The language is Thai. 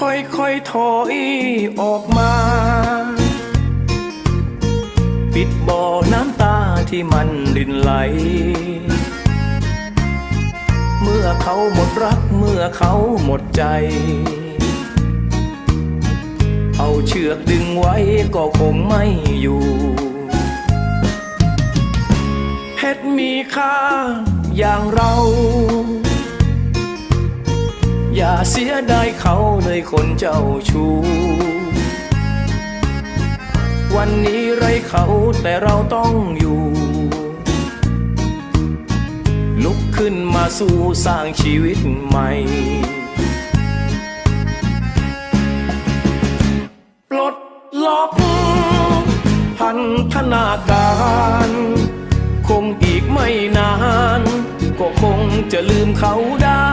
ค่อยๆถอยออกมา ปิดบ่อน้ำตาที่มันรินไหล เมื่อเขาหมดรักเมื่อเขาหมดใจ เอาเชือกดึงไว้ก็คงไม่อยู่เพชรมีค่าอย่างเรา อย่าเสียดายเขาเลยคนเจ้าชู้วันนี้ไรเขาแต่เราต้องอยู่ ลุกขึ้นมาสู้สร้างชีวิตใหม่ปลดล็อกพันธนาการ คงอีกไม่นาน ก็คงจะลืมเขาได้